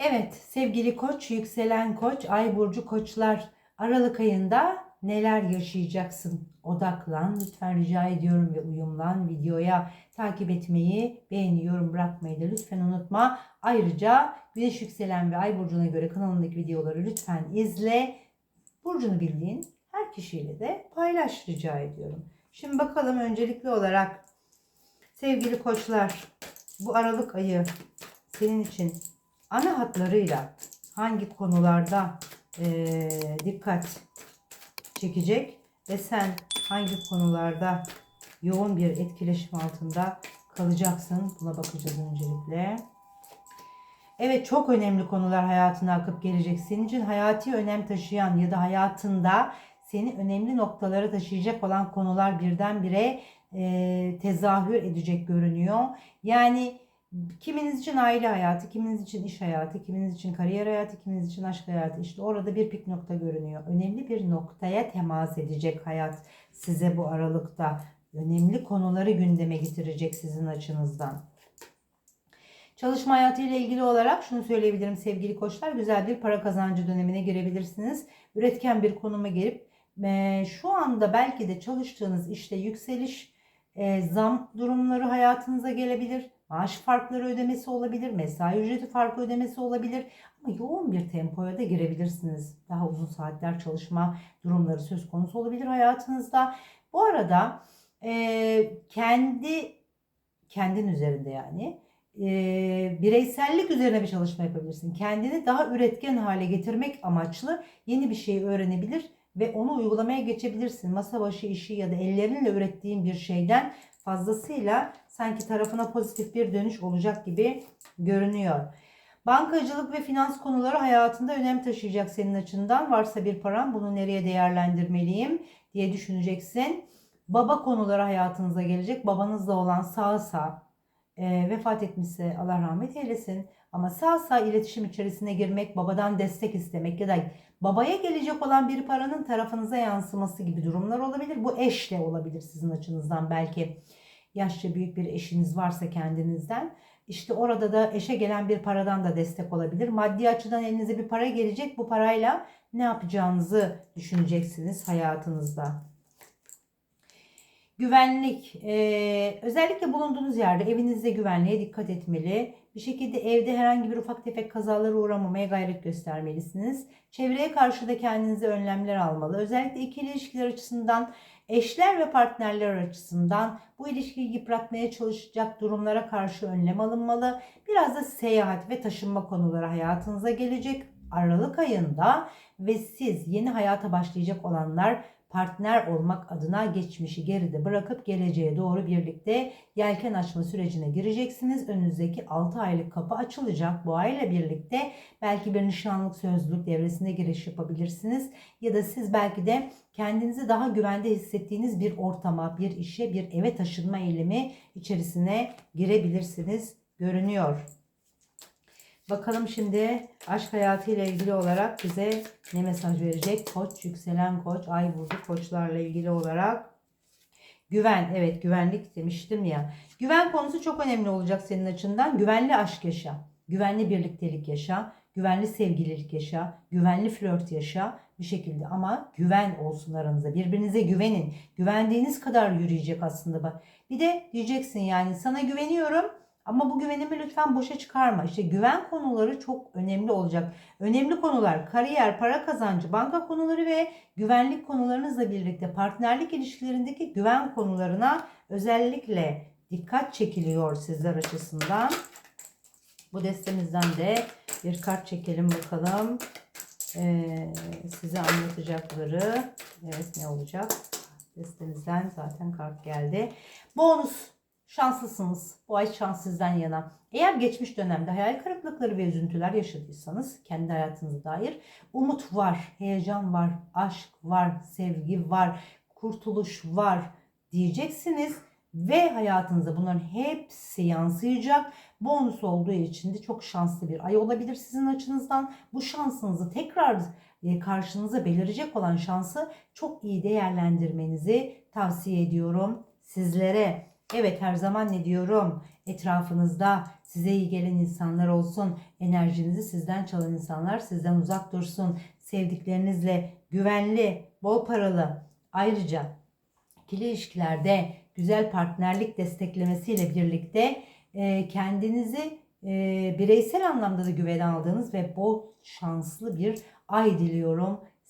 Evet sevgili koç, yükselen koç, ay burcu koçlar Aralık ayında neler yaşayacaksın? Odaklan lütfen rica ediyorum ve uyumlan videoya takip etmeyi, beğeni, yorum bırakmayı da lütfen unutma. Ayrıca güneş yükselen ve ay burcuna göre kanalındaki videoları lütfen izle. Burcunu bildiğin her kişiyle de paylaş rica ediyorum. Şimdi bakalım öncelikli olarak sevgili koçlar bu Aralık ayı senin için ana hatlarıyla hangi konularda eee, dikkat çekecek ve sen hangi konularda yoğun bir etkileşim altında kalacaksın buna bakacağız öncelikle. Evet çok önemli konular hayatına akıp gelecek. Senin için hayati önem taşıyan ya da hayatında seni önemli noktalara taşıyacak olan konular birdenbire e, tezahür edecek görünüyor. Yani kiminiz için aile hayatı, kiminiz için iş hayatı, kiminiz için kariyer hayatı, kiminiz için aşk hayatı. İşte orada bir pik nokta görünüyor. Önemli bir noktaya temas edecek hayat size bu aralıkta. Önemli konuları gündeme getirecek sizin açınızdan. Çalışma hayatı ile ilgili olarak şunu söyleyebilirim sevgili koçlar. Güzel bir para kazancı dönemine girebilirsiniz. Üretken bir konuma gelip e, şu anda belki de çalıştığınız işte yükseliş, e, zam durumları hayatınıza gelebilir. Maaş farkları ödemesi olabilir. Mesai ücreti farkı ödemesi olabilir. Ama yoğun bir tempoya da girebilirsiniz. Daha uzun saatler çalışma durumları söz konusu olabilir hayatınızda. Bu arada e, kendi kendin üzerinde yani e, bireysellik üzerine bir çalışma yapabilirsin. Kendini daha üretken hale getirmek amaçlı yeni bir şey öğrenebilir ve onu uygulamaya geçebilirsin. Masa başı işi ya da ellerinle ürettiğin bir şeyden fazlasıyla sanki tarafına pozitif bir dönüş olacak gibi görünüyor. Bankacılık ve finans konuları hayatında önem taşıyacak senin açından. Varsa bir param bunu nereye değerlendirmeliyim diye düşüneceksin. Baba konuları hayatınıza gelecek. Babanızla olan sağsa e, vefat etmişse Allah rahmet eylesin. Ama sağ sağ iletişim içerisine girmek, babadan destek istemek ya da babaya gelecek olan bir paranın tarafınıza yansıması gibi durumlar olabilir. Bu eşle olabilir sizin açınızdan belki. Yaşça büyük bir eşiniz varsa kendinizden. İşte orada da eşe gelen bir paradan da destek olabilir. Maddi açıdan elinize bir para gelecek. Bu parayla ne yapacağınızı düşüneceksiniz hayatınızda. Güvenlik, eee, özellikle bulunduğunuz yerde evinizde güvenliğe dikkat etmeli. Bir şekilde evde herhangi bir ufak tefek kazalara uğramamaya gayret göstermelisiniz. Çevreye karşı da kendinize önlemler almalı. Özellikle ikili ilişkiler açısından, eşler ve partnerler açısından bu ilişkiyi yıpratmaya çalışacak durumlara karşı önlem alınmalı. Biraz da seyahat ve taşınma konuları hayatınıza gelecek. Aralık ayında ve siz yeni hayata başlayacak olanlar partner olmak adına geçmişi geride bırakıp geleceğe doğru birlikte yelken açma sürecine gireceksiniz. Önünüzdeki 6 aylık kapı açılacak. Bu ayla birlikte belki bir nişanlık sözlülük devresine giriş yapabilirsiniz. Ya da siz belki de kendinizi daha güvende hissettiğiniz bir ortama, bir işe, bir eve taşınma eylemi içerisine girebilirsiniz görünüyor. Bakalım şimdi aşk hayatı ile ilgili olarak bize ne mesaj verecek? Koç, yükselen koç, ay burcu koçlarla ilgili olarak. Güven, evet güvenlik demiştim ya. Güven konusu çok önemli olacak senin açından. Güvenli aşk yaşa, güvenli birliktelik yaşa, güvenli sevgililik yaşa, güvenli flört yaşa bir şekilde ama güven olsun aranızda. Birbirinize güvenin. Güvendiğiniz kadar yürüyecek aslında bak. Bir de diyeceksin yani sana güveniyorum ama bu güvenimi lütfen boşa çıkarma. İşte güven konuları çok önemli olacak. Önemli konular kariyer, para kazancı, banka konuları ve güvenlik konularınızla birlikte partnerlik ilişkilerindeki güven konularına özellikle dikkat çekiliyor sizler açısından. Bu destemizden de bir kart çekelim bakalım. Ee, size anlatacakları. Evet ne olacak? Destemizden zaten kart geldi. Bonus şanslısınız. Bu ay şans sizden yana. Eğer geçmiş dönemde hayal kırıklıkları ve üzüntüler yaşadıysanız kendi hayatınıza dair umut var, heyecan var, aşk var, sevgi var, kurtuluş var diyeceksiniz ve hayatınıza bunların hepsi yansıyacak. Bonus olduğu için de çok şanslı bir ay olabilir sizin açınızdan. Bu şansınızı tekrar e, karşınıza belirecek olan şansı çok iyi değerlendirmenizi tavsiye ediyorum sizlere. Evet her zaman ne diyorum? Etrafınızda size iyi gelen insanlar olsun. Enerjinizi sizden çalan insanlar sizden uzak dursun. Sevdiklerinizle güvenli, bol paralı. Ayrıca ikili ilişkilerde güzel partnerlik desteklemesiyle birlikte e, kendinizi e, bireysel anlamda da güvene aldığınız ve bol şanslı bir ay diliyorum